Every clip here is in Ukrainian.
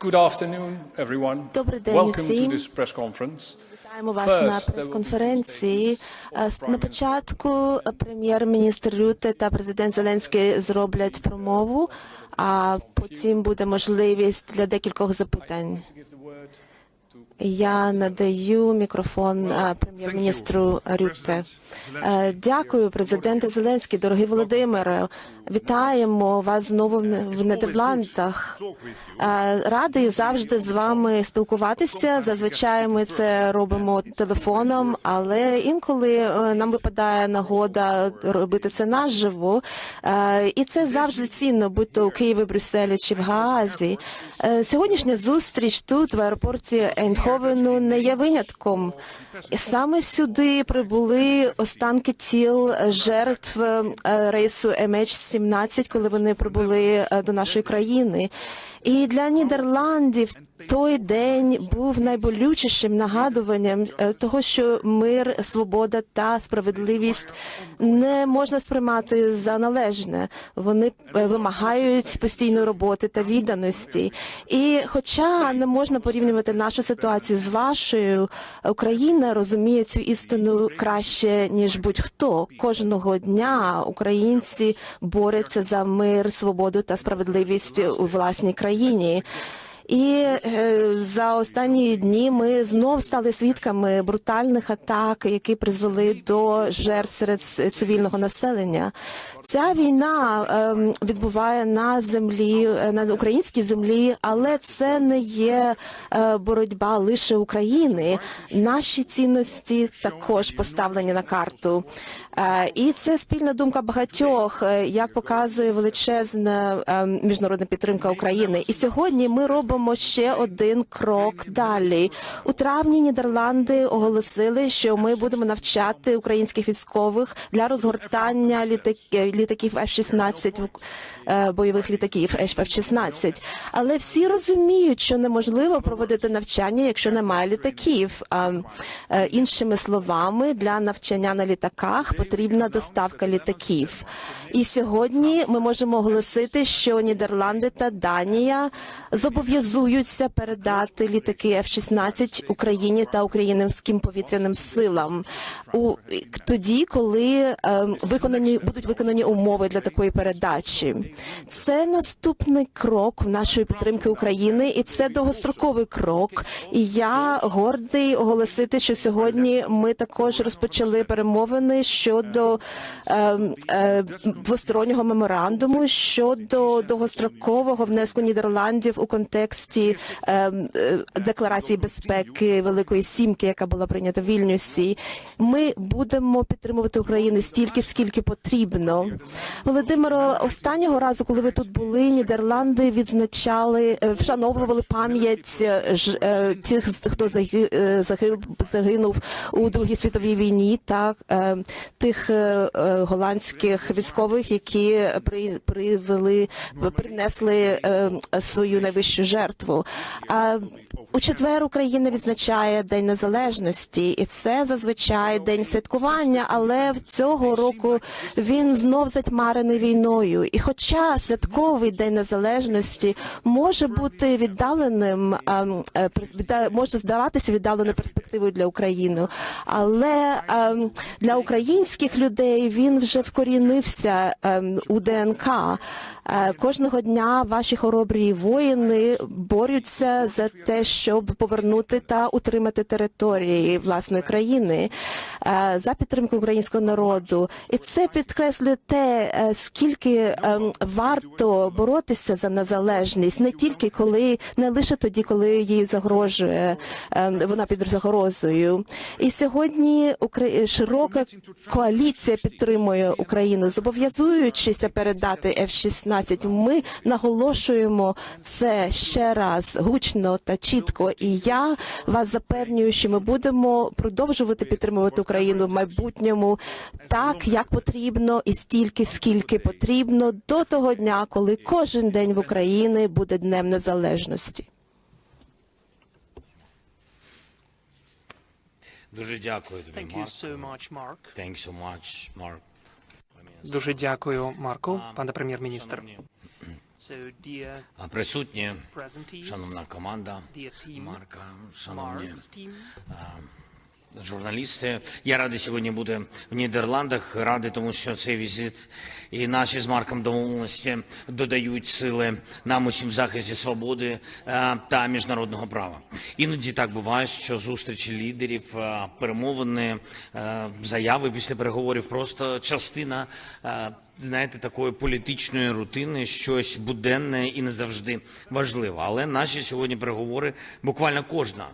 Good afternoon, everyone. Добрий день Welcome to усім. this press conference. Вітаємо вас First, на will be прес-конференції. Е, На початку прем'єр-міністр Рюте та президент Зеленський зроблять промову, а потім буде можливість для декількох запитань. Я надаю мікрофон е, прем'єр-міністру Рюте. Е, Дякую, президенте Зеленський, дорогий Володимире. Вітаємо вас знову в Не- Нідерландах. Е, Радий завжди з вами спілкуватися. Зазвичай ми це робимо телефоном, але інколи е, нам випадає нагода робити це наживо. Е, І це завжди цінно, будь то у Києві, Брюсселі чи в Гаазі. Е, Сьогоднішня зустріч тут, в аеропорті Ейндховену, не є винятком. Саме сюди прибули останки тіл жертв е, рейсу MH17, коли вони прибули е, до нашої країни. І для Нідерландів той день був найболючішим нагадуванням е, того, що мир, свобода та справедливість не можна сприймати за належне. Вони е, вимагають постійної роботи та відданості. І хоча не можна порівнювати нашу ситуацію з вашою, Україна розуміє цю істину краще ніж будь-хто. Кожного дня українці борються за мир, свободу та справедливість у власній країні. І е, за останні дні ми знов стали свідками брутальних атак, які призвели до жертв серед цивільного населення. Ця війна ем, відбуває на землі, е, на українській землі, але це не є е, боротьба лише України. Наші цінності також поставлені на карту. І це спільна думка багатьох, е, як показує величезна е, міжнародна підтримка України. І сьогодні ми робимо ще один крок далі. У травні Нідерланди оголосили, що ми будемо навчати українських військових для розгортання літак- літаків F-16 в- е, бойових літаків F-16. Але всі розуміють, що неможливо проводити навчання, якщо немає літаків. Іншими словами, для навчання на літаках потрібна доставка літаків. І сьогодні ми можемо оголосити, що Нідерланди та Данія зобов'язуються передати літаки F-16 Україні та українським повітряним силам у тоді, коли е, виконані будуть виконані умови для такої передачі. Це наступний крок в нашої підтримки України, і це довгостроковий крок. І я гордий оголосити, що сьогодні ми також розпочали перемовини щодо е, е, двостороннього меморандуму щодо довгострокового внеску Нідерландів у контексті е, е, декларації безпеки Великої Сімки, яка була прийнята в Вільнюсі. Ми будемо підтримувати Україну стільки, скільки потрібно. Володимиро, останнього разу, коли ви тут були, Нідерланди відзначали, е, вшановували пам'ять е, тих, хто заги- загинув у Другій світовій війні, та е, тих е, е, голландських військових, які при, привели, принесли е, свою найвищу жертву. А у четвер Україна відзначає День Незалежності, і це зазвичай день святкування, але цього року він знов затьмарений війною. І хоча святковий день незалежності може бути віддаленим, може здаватися віддаленою перспективою для України, але ем, для українських людей він вже вкорінився ем, у ДНК. Е, Кожного дня ваші хоробрі воїни борються за те, щоб повернути та утримати території власної країни е, за підтримку українського народу. І це підкреслює те, е, скільки ем, варто боротися за незалежність, не тільки коли, не лише тоді, коли їй загрожує ем, вона під загрозою. І сьогодні широка коаліція підтримує Україну, зобов'язуючися передати F-16. Ми наголошуємо це ще раз гучно та чітко. І я вас запевнюю, що ми будемо продовжувати підтримувати Україну в майбутньому так, як потрібно, і стільки, скільки потрібно, до того дня, коли кожен день в Україні буде днем незалежності. Дуже дякую тобі, Thank you Марк. so much, Mark. Thanks so much, Mark. Дуже дякую, Марку, пане прем'єр-міністр. Присутні, шановна команда Марка, шановні журналісти. Я радий сьогодні бути в Нідерландах. Радий, тому що цей візит і наші з Марком домовленості додають сили нам усім в захисті свободи е, та міжнародного права. Іноді так буває, що зустрічі лідерів, е, перемовини, е, заяви після переговорів просто частина. Знаєте, такої політичної рутини, щось буденне і не завжди важливе. Але наші сьогодні переговори буквально кожна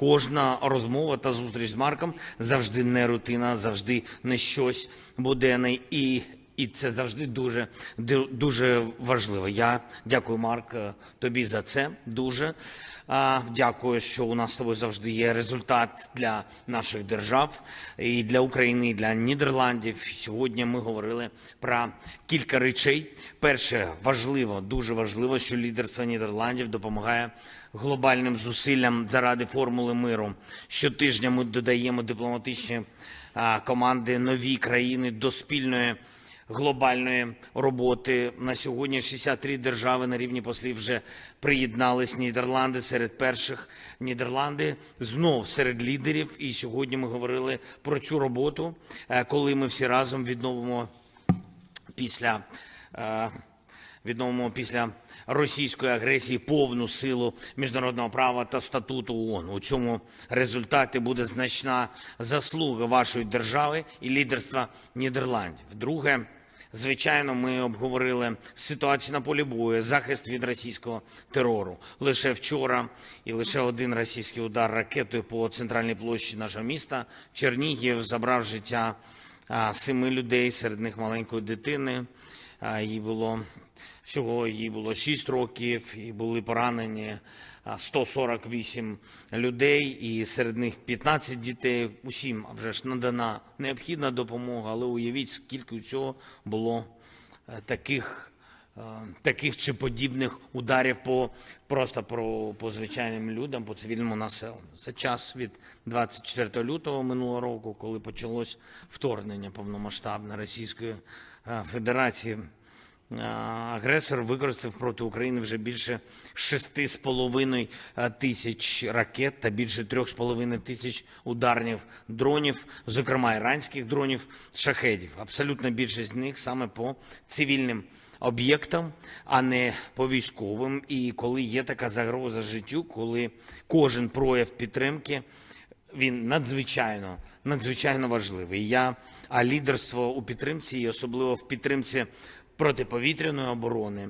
Кожна розмова та зустріч з Марком завжди не рутина, завжди не щось буденне, і, і це завжди дуже дуже важливо. Я дякую, Марк, е, тобі за це. Дуже дякую, що у нас з тобою завжди є результат для наших держав і для України, і для Нідерландів. Сьогодні ми говорили про кілька речей. Перше важливо, дуже важливо, що лідерство Нідерландів допомагає глобальним зусиллям заради формули миру. Щотижня ми додаємо дипломатичні команди нові країни до спільної глобальної роботи. На сьогодні 63 держави на рівні послів вже приєднались. Нідерланди серед перших. Нідерланди знов серед лідерів. І сьогодні ми говорили про цю роботу, е, коли ми всі разом відновимо після е, відновимо після російської агресії повну силу міжнародного права та статуту ООН. У цьому результаті буде значна заслуга вашої держави і лідерства Нідерландів. Друге. Звичайно, ми обговорили ситуацію на полі бою, захист від російського терору. Лише вчора і лише один російський удар ракетою по центральній площі нашого міста Чернігів забрав життя семи людей, серед них маленької дитини. Їй було всього їй було 6 років, і були поранені 148 людей, і серед них 15 дітей. Усім вже ж надана необхідна допомога, але уявіть, скільки цього було е, таких. е, Таких чи подібних ударів по просто про по звичайним людям, по цивільному населенню. Це час від 24 лютого минулого року, коли почалось вторгнення повномасштабне Російської е, Федерації. Е, Агресор використав проти України вже більше 6,5 е, тисяч ракет та більше 3,5 тисяч ударних дронів, зокрема іранських дронів, шахедів. Абсолютна більшість з них саме по цивільним об'єктам, а не по військовим. І коли є така загроза життю, коли кожен прояв підтримки він надзвичайно надзвичайно важливий. Я а лідерство у підтримці, і особливо в підтримці протиповітряної оборони,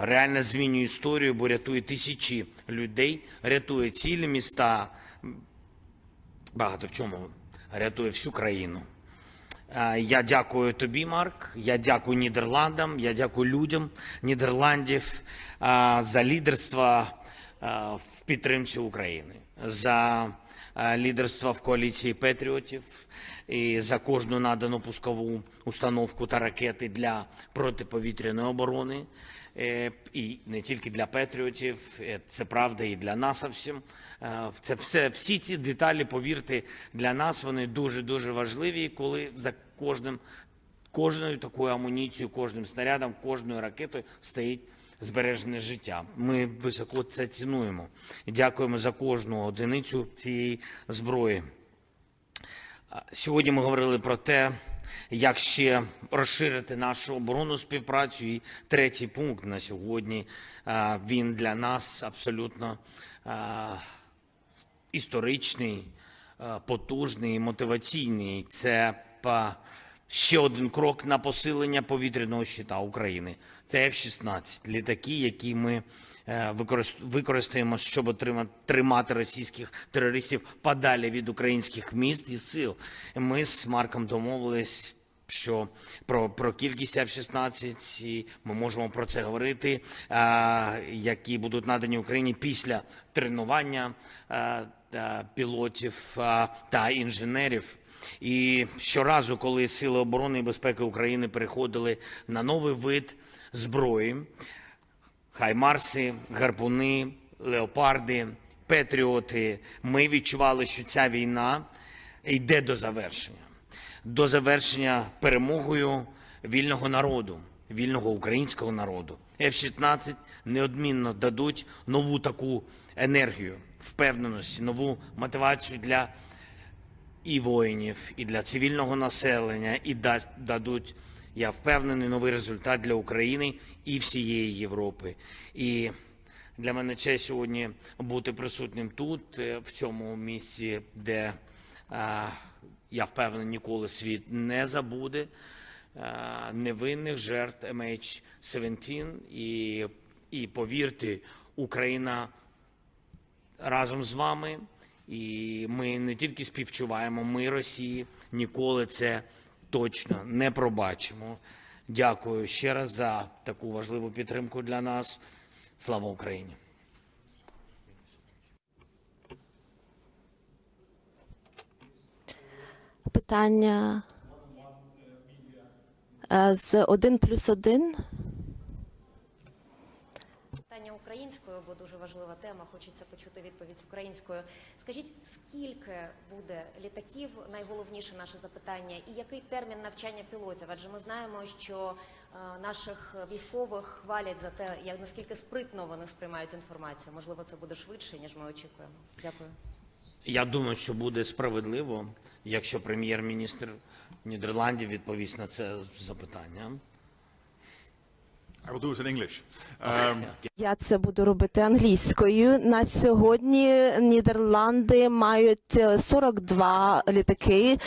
реально змінює історію, бо рятує тисячі людей, рятує цілі міста, багато в чому рятує всю країну. Я дякую тобі, Марк. Я дякую Нідерландам. Я дякую людям Нідерландів за лідерство в підтримці України, за е, лідерство в коаліції патріотів і за кожну надану пускову установку та ракети для протиповітряної оборони. Е, І не тільки для патріотів, е, це правда і для нас всім. Е, Це все, всі ці деталі, повірте, для нас вони дуже дуже важливі, коли за кожним кожною такою амуніцією, кожним снарядом, кожною ракетою стоїть збережене життя. Ми високо це цінуємо дякуємо за кожну одиницю цієї зброї. Сьогодні ми говорили про те, як ще розширити нашу оборонну співпрацю. І третій пункт на сьогодні він для нас абсолютно історичний, потужний, мотиваційний. Це ще один крок на посилення повітряного щита України. Це F-16, літаки, які ми е, використаємо, щоб тримати російських терористів подалі від українських міст і сил. Ми з Марком домовились. Що про, про кількість F-16, і ми можемо про це говорити, а, які будуть надані Україні після тренування а, а, пілотів а, та інженерів. І щоразу, коли Сили оборони і безпеки України переходили на новий вид зброї, хаймарси, гарпуни, леопарди, петріоти, ми відчували, що ця війна йде до завершення, до завершення перемогою вільного народу, вільного українського народу, F-16 неодмінно дадуть нову таку енергію, впевненості, нову мотивацію для і воїнів, і для цивільного населення, і дасть дадуть, я впевнений, новий результат для України і всієї Європи. І для мене честь сьогодні бути присутнім тут, е, в цьому місці, де я впевнений, ніколи світ не забуде невинних жертв MH17. І, і повірте, Україна разом з вами. І ми не тільки співчуваємо, ми Росії ніколи це точно не пробачимо. Дякую ще раз за таку важливу підтримку для нас. Слава Україні! Питання е, з 1 плюс 1. Українською, бо дуже важлива тема. Хочеться почути відповідь українською. Скажіть, скільки буде літаків? Найголовніше наше запитання, і який термін навчання пілотів? Адже ми знаємо, що е, наших військових хвалять за те, як наскільки спритно вони сприймають інформацію. Можливо, це буде швидше ніж ми очікуємо. Дякую. Я думаю, що буде справедливо, якщо прем'єр-міністр Нідерландів відповість на це запитання. I will do it in English. Um, Я це буду робити англійською. На сьогодні Нідерланди мають е, 42 літаки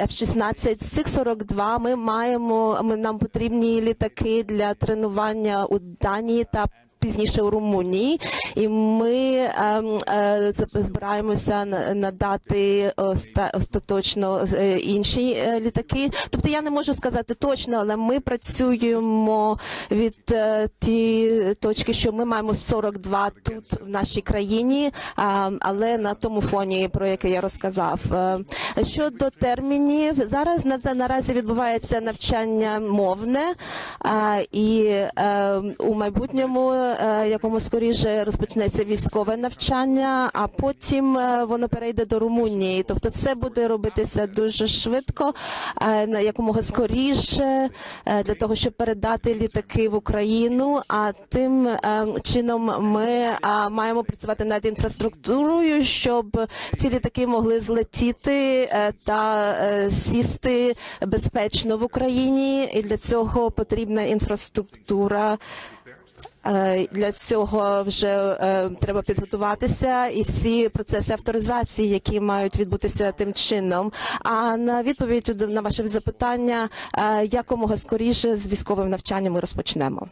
F-16. З цих 42 ми маємо, ми, нам потрібні літаки для тренування у Данії та пізніше у Румунії. І ми ем, е, збираємося надати остаточно е, інші е, літаки. Тобто я не можу сказати точно, але ми працюємо від тієї точки, що ми маємо 42 тут в нашій країні, а, але на тому фоні, про який я розказав. Щодо термінів, зараз на наразі відбувається навчання мовне, і е, у майбутньому, якому скоріше розпочнеться військове навчання, а потім е, воно перейде до Румунії. Тобто, це буде робитися дуже швидко, е, на якомога скоріше, е, для того, щоб передати літаки в Україну. А тим е, чином ми маємо працювати над інфраструктурою, щоб ці літаки могли злетіти е, та е, сісти безпечно в Україні. І для цього потрібна інфраструктура. Е, Для цього вже е, треба підготуватися і всі процеси авторизації, які мають відбутися тим чином. А на відповідь на ваше запитання, е, якомога скоріше з військовим навчанням ми розпочнемо.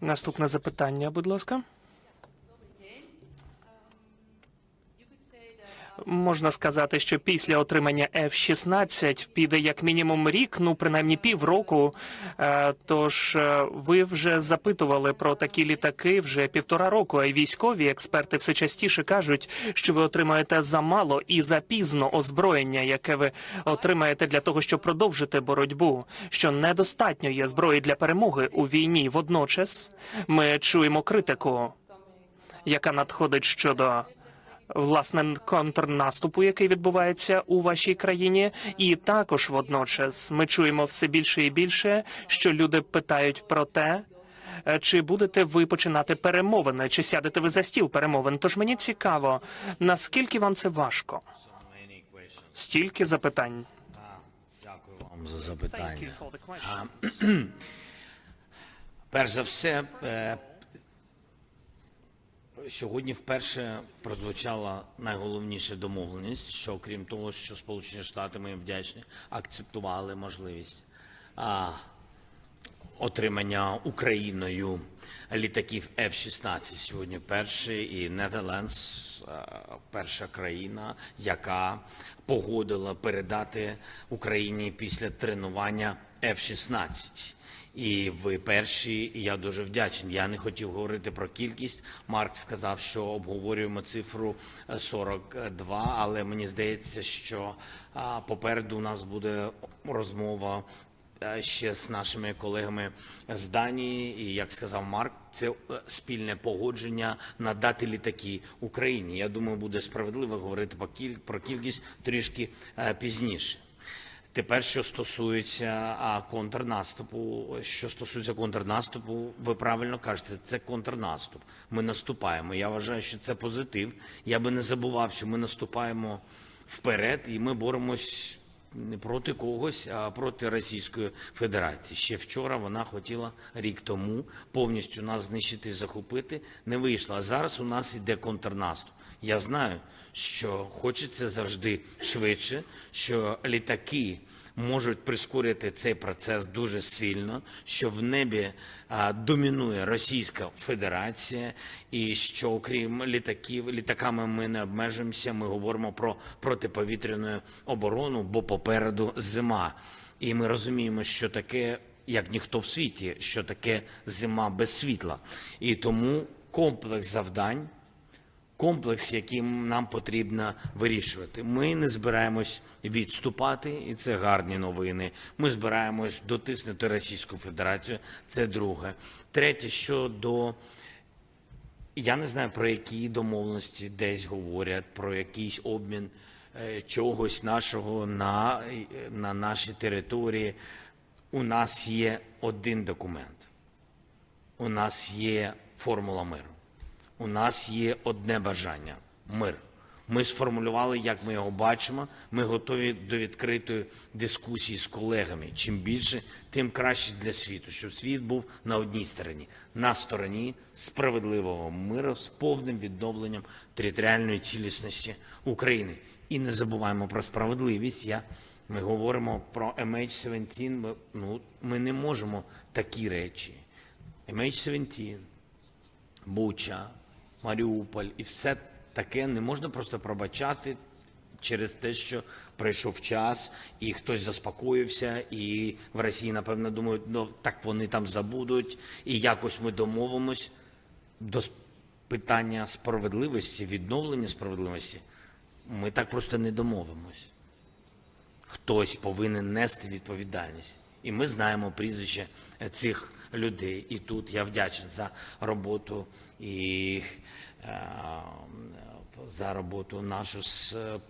Наступне запитання, будь ласка. Можна сказати, що після отримання F-16 піде як мінімум рік, ну принаймні півроку. Е, Тож е, ви вже запитували про такі літаки вже півтора року. А військові експерти все частіше кажуть, що ви отримаєте замало і запізно озброєння, яке ви отримаєте для того, щоб продовжити боротьбу. Що недостатньо є зброї для перемоги у війні. Водночас ми чуємо критику яка надходить щодо власне контрнаступу, який відбувається у вашій країні, і також водночас ми чуємо все більше і більше, що люди питають про те. е, Чи будете ви починати перемовини, чи сядете ви за стіл перемовин? Тож мені цікаво, наскільки вам це важко? Стільки запитань. Дякую вам за запитання. Перш за все, е, сьогодні вперше прозвучала найголовніша домовленість, що окрім того, що Сполучені Штати ми вдячні, акцептували можливість а, отримання Україною літаків F-16 сьогодні перший і Нетерландс перша країна, яка погодила передати Україні після тренування F-16. І ви перші, і я дуже вдячний. Я не хотів говорити про кількість. Марк сказав, що обговорюємо цифру е, 42, але мені здається, що попереду у нас буде розмова е, ще з нашими колегами з Данії. І як сказав Марк, це е, спільне погодження надати літаки Україні. Я думаю, буде справедливо говорити про кількість трішки е, пізніше. Тепер, що стосується контрнаступу, що стосується контрнаступу, ви правильно кажете, це контрнаступ. Ми наступаємо. Я вважаю, що це позитив. Я би не забував, що ми наступаємо вперед, і ми боремось не проти когось, а проти Російської Федерації. Ще вчора вона хотіла рік тому повністю нас знищити захопити. Не вийшло. А зараз у нас іде контрнаступ. Я знаю, що хочеться завжди швидше, що літаки можуть прискорити цей процес дуже сильно, що в небі домінує Російська Федерація, і що окрім літаків, літаками ми не обмежуємося. Ми говоримо про протиповітряну оборону, бо попереду зима. І ми розуміємо, що таке, як ніхто в світі, що таке зима без світла. І тому комплекс завдань комплекс, який нам потрібно вирішувати. Ми не збираємось відступати, і це гарні новини. Ми збираємось дотиснути Російську Федерацію. Це друге. Третє, щодо я не знаю про які домовленості десь говорять, про якийсь обмін е, чогось нашого на, на нашій території. У нас є один документ. У нас є формула миру. У нас є одне бажання мир. Ми сформулювали, як ми його бачимо. Ми готові до відкритої дискусії з колегами. Чим більше, тим краще для світу, щоб світ був на одній стороні, на стороні справедливого миру з повним відновленням територіальної цілісності України. І не забуваємо про справедливість. Я ми говоримо про MH17. Ми, ну, ми не можемо такі речі. MH17, Буча, Маріуполь і все таке не можна просто пробачати через те, що прийшов час, і хтось заспокоївся, і в Росії, напевно, думають, ну так вони там забудуть, і якось ми домовимось до питання справедливості, відновлення справедливості. Ми так просто не домовимось. Хтось повинен нести відповідальність. І ми знаємо прізвище цих людей. І тут я вдячний за роботу і е, за роботу нашу з е,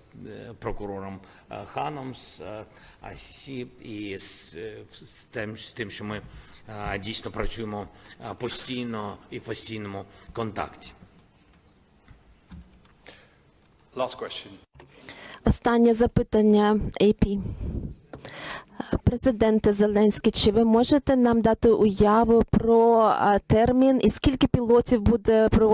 прокурором е, Ханом, з е, і з, з, тим, з тим, що ми дійсно працюємо постійно і в постійному контакті. Last question. Останнє запитання AP. Президенте Зеленський, чи ви можете нам дати уяву про термін і скільки пілотів буде е,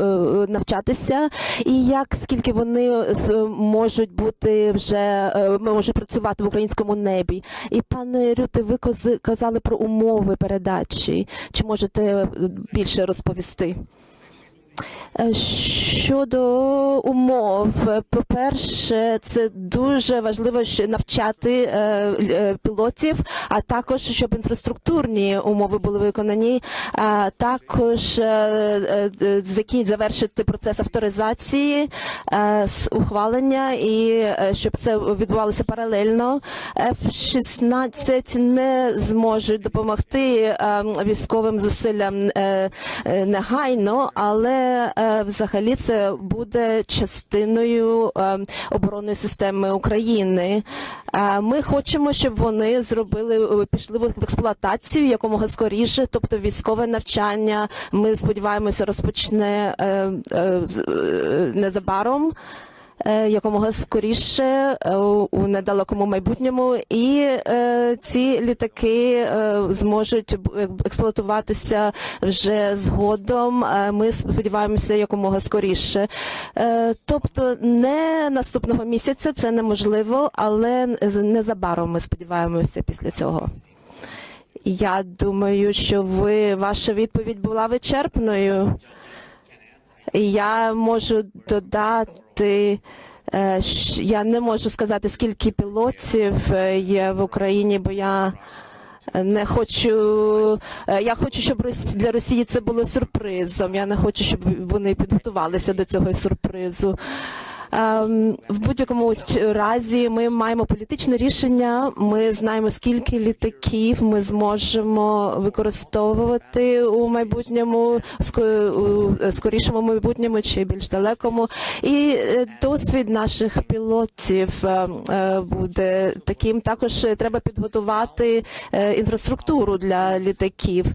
е, навчатися, і як скільки вони з- можуть бути вже е, можуть працювати в українському небі? І пане Рюте, ви казали про умови передачі. Чи можете е, більше розповісти? Щодо умов, по-перше, це дуже важливо навчати е, е, пілотів, а також щоб інфраструктурні умови були виконані, а також е, завершити процес авторизації, з ухвалення і щоб це відбувалося паралельно. F-16 не зможуть допомогти військовим зусиллям негайно, але взагалі це буде частиною е, оборонної системи України. Е, Ми хочемо, щоб вони зробили пішли в експлуатацію якомога скоріше, тобто військове навчання. Ми сподіваємося, розпочне е, е, е, незабаром. Е, Якомога скоріше е, у недалекому майбутньому, і е, ці літаки зможуть експлуатуватися вже згодом. Ми сподіваємося якомога скоріше. Тобто не наступного місяця це неможливо, але незабаром ми сподіваємося після цього. Я думаю, що ви ваша відповідь була вичерпною. Я можу додати. Е, щ- Я не можу сказати, скільки пілотів е, є в Україні, бо я не хочу. е, Я хочу, щоб для Росії це було сюрпризом. Я не хочу, щоб вони підготувалися до цього сюрпризу. Ем, В будь-якому разі ми маємо політичне рішення. Ми знаємо, скільки літаків ми зможемо використовувати у майбутньому, ско- скорішому майбутньому чи більш далекому. І е, досвід наших пілотів е, е, буде таким. Також е, треба підготувати е, інфраструктуру для літаків.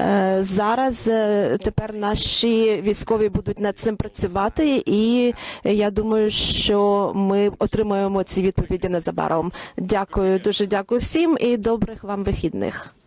Е, Зараз е, тепер наші військові будуть над цим працювати, і я думаю, що ми отримаємо ці відповіді незабаром. Дякую, дуже дякую всім і добрих вам вихідних.